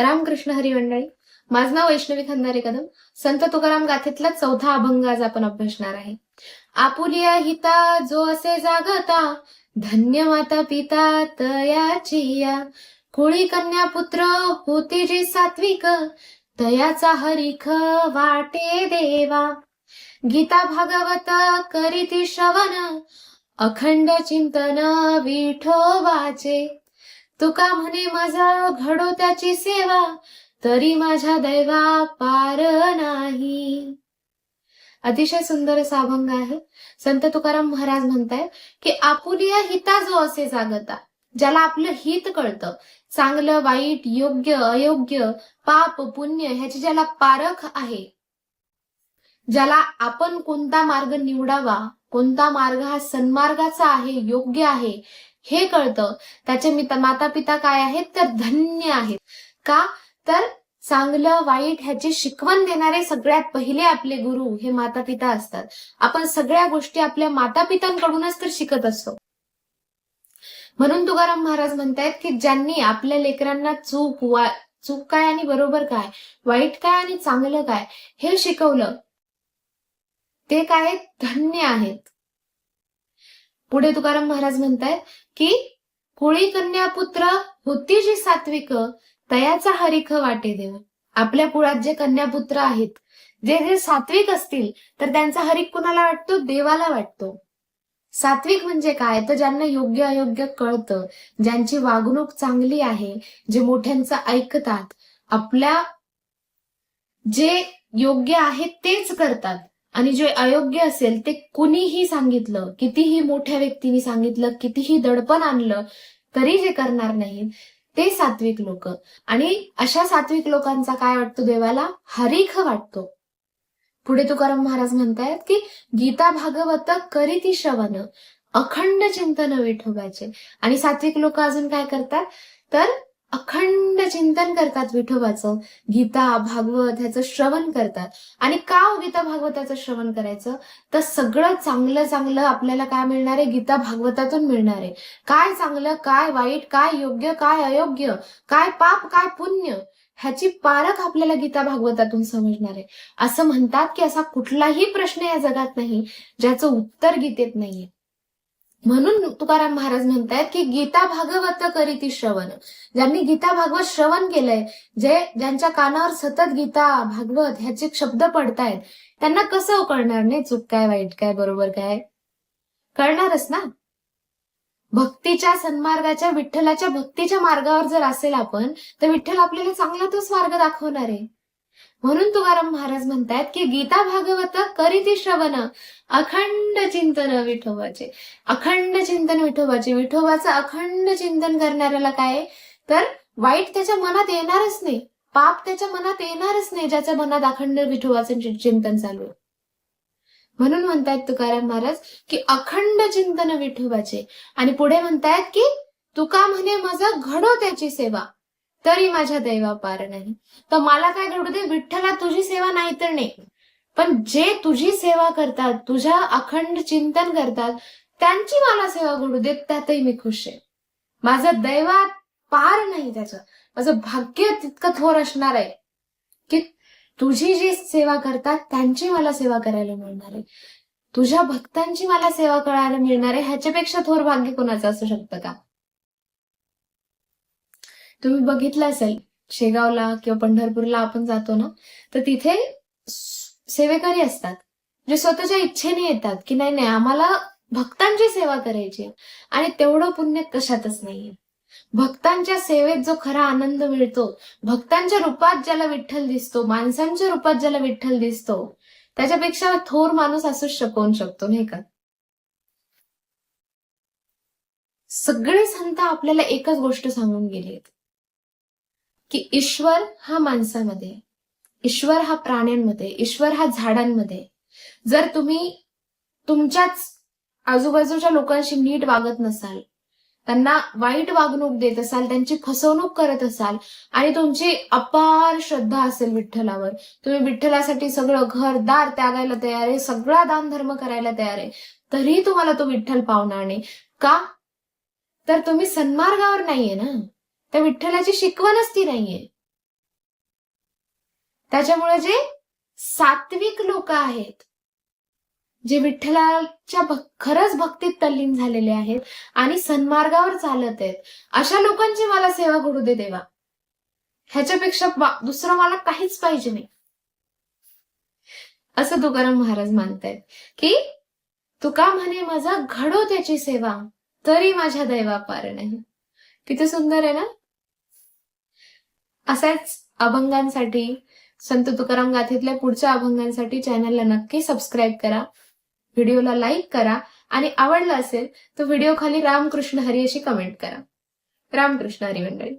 रामकृष्ण हरी मंडळी माझं नाव वैष्णवी खंदारे कदम. संत तुकाराम गाथेतला चौथा अभंग आज आपण अभ्यासणार आहे. आपुलिया हिता जो असे जागता धन्य माता पिता तयाचिया कुळी कन्या पुत्र होते जे सात्विक तयाचा हरिख वाटे देवा. गीता भागवत करीती श्रवण अखंड चिंतन विठो वाचे तुका म्हणे माझा घडो त्याची सेवा? तरी माझ्या दैवा पार नाही. अतिशय सुंदर असा अभंग आहे. संत तुकाराम महाराज म्हणताय की आपुलिया हिता जो असे जागता ज्याला आपलं हित कळतं. चांगलं वाईट योग्य अयोग्य पाप पुण्य ह्याची ज्याला पारख आहे. ज्याला आपण कोणता मार्ग निवडावा कोणता मार्ग हा सन्मार्गाचा आहे योग्य आहे हे कळतं. त्याचे मित माता पिता काय आहेत? तर धन्य आहेत. का? तर चांगलं वाईट ह्याची शिकवण देणारे सगळ्यात पहिले आपले गुरु हे माता पिता असतात. आपण सगळ्या गोष्टी आपल्या माता पितांकडूनच तर शिकत असतो. म्हणून तुकाराम महाराज म्हणतायत की ज्यांनी आपल्या लेकरांना चूक वा चूक काय आणि बरोबर काय वाईट काय आणि चांगलं काय हे शिकवलं ते काय धन्य आहेत. पुढे तुकाराम महाराज म्हणतायत की कुळी कन्या पुत्र होती जी सात्विक तयाचा हरिख वाटे देव. आपल्या कुळात जे कन्यापुत्र आहेत जे जे सात्विक असतील तर त्यांचा हरिक कुणाला वाटतो? देवाला वाटतो. सात्विक म्हणजे काय? तर ज्यांना योग्य अयोग्य कळतं ज्यांची वागणूक चांगली आहे जे मोठ्यांचं ऐकतात आपल्या जे योग्य आहे तेच करतात. आणि जे अयोग्य असेल ते कुणीही सांगितलं कितीही मोठ्या व्यक्तीने सांगितलं कितीही दडपण आणलं तरी जे करणार नाहीत ते सात्विक लोक. आणि अशा सात्विक लोकांचा काय वाटतो देवाला? हरिख वाटतो. पुढे तुकाराम महाराज म्हणतायत की गीता भागवत करीती श्रवण अखंड चिंतन विठोबाचे. आणि सात्विक लोक अजून काय करतात? तर अखंड चिंतन करतात विठोबाचं. गीता भागवत ह्याचं श्रवण करतात. आणि का हो गीता भागवताचं श्रवण करायचं? तर सगळं चांगलं चांगलं आपल्याला काय मिळणार आहे? गीता भागवतातून मिळणार आहे. काय चांगलं काय वाईट काय योग्य काय अयोग्य काय पाप काय पुण्य ह्याची पारख आपल्याला गीता भागवतातून समजणार आहे. असं म्हणतात की असा कुठलाही प्रश्न या जगात नाही ज्याचं उत्तर गीतेत नाहीये. म्हणून तुकाराम महाराज म्हणतायत की गीता भागवत करीती श्रवण. ज्यांनी गीता भागवत श्रवण केलंय जे ज्यांच्या कानावर सतत गीता भागवत ह्याचे शब्द पडतायत त्यांना कसं कळणार नाही? चूक काय वाईट काय बरोबर काय? कळणारच ना? भक्तीच्या सन्मार्गाच्या विठ्ठलाच्या भक्तीच्या मार्गावर जर असेल आपण तर विठ्ठल आपल्याला चांगला तोच मार्ग दाखवणार. आहे म्हणून तुकाराम महाराज म्हणतायत की गीता भागवत करीती श्रवण अखंड चिंतन विठोबाचे. अखंड चिंतन विठोबाचे. विठोबाचं अखंड चिंतन करणाऱ्याला काय? तर वाईट त्याच्या मनात येणारच नाही. पाप त्याच्या मनात येणारच नाही ज्याच्या मनात अखंड विठोबाचं चिंतन चालू आहे. म्हणून म्हणतायत तुकाराम महाराज की अखंड चिंतन विठोबाचे. आणि पुढे म्हणतायत की तुका म्हणे माझा घडो त्याची सेवा. तरी माझ्या दैवा पार नाही. तर मला काय घडू दे? विठ्ठला तुझी सेवा नाही तर नाही. पण जे तुझी सेवा करतात तुझ्या अखंड चिंतन करतात त्यांची मला सेवा घडू देत त्यातही मी खुश आहे. माझं दैवात पार नाही त्याचं. माझं भाग्य तितकं थोर असणार आहे की तुझी जी सेवा करतात त्यांची मला सेवा करायला मिळणार आहे. तुझ्या भक्तांची मला सेवा करायला मिळणार आहे ह्याच्यापेक्षा थोर भाग्य कोणाचं असू शकतं का? तुम्ही बघितलं असेल शेगावला किंवा पंढरपूरला आपण जातो ना तर तिथे सेवेकरी असतात. जे स्वतःच्या इच्छेने येतात की नाही नाही आम्हाला भक्तांची सेवा करायची आहे. आणि तेवढं पुण्य कशातच नाहीये. भक्तांच्या सेवेत जो खरा आनंद मिळतो भक्तांच्या रूपात ज्याला विठ्ठल दिसतो माणसांच्या रूपात ज्याला विठ्ठल दिसतो त्याच्यापेक्षा थोर माणूस असूच शकवून शकतो नाही का? सगळे संत आपल्याला एकच गोष्ट सांगून गेलेत. की ईश्वर हा माणसामध्ये ईश्वर हा प्राण्यांमध्ये ईश्वर हा झाडांमध्ये जर तुम्ही तुमच्याच आजूबाजूच्या लोकांशी नीट वागत नसाल त्यांना वाईट वागणूक देत असाल त्यांची फसवणूक करत असाल आणि तुमची अपार श्रद्धा असेल विठ्ठलावर तुम्ही विठ्ठलासाठी सगळं घरदार त्यागायला तयार आहे सगळा दान धर्म करायला तयार आहे तरी तुम्हाला तो विठ्ठल पावणार नाही. का? तर तुम्ही सन्मार्गावर नाहीये ना. त्या विठ्ठलाची शिकवणच ती नाहीये. त्याच्यामुळे जे सात्विक लोक आहेत जे विठ्ठलाच्या भक- खरंच भक्तीत तल्लीन झालेले आहेत आणि सन्मार्गावर चालत आहेत अशा लोकांची मला सेवा घडू दे देवा. ह्याच्यापेक्षा दुसरं मला काहीच पाहिजे नाही. असं तुकाराम महाराज मानतायत की तुका म्हणे माझा घडो त्याची सेवा तरी माझ्या दैवा पार नाही. किती सुंदर आहे ना? असाच अभंगांसाठी संत तुकाराम गाथेतल्या पुढच्या अभंगांसाठी चॅनलला नक्की सबस्क्राईब करा. व्हिडिओला लाईक करा आणि आवडला असेल तर व्हिडिओ खाली रामकृष्ण हरी अशी कमेंट करा. रामकृष्ण हरी मंडळी.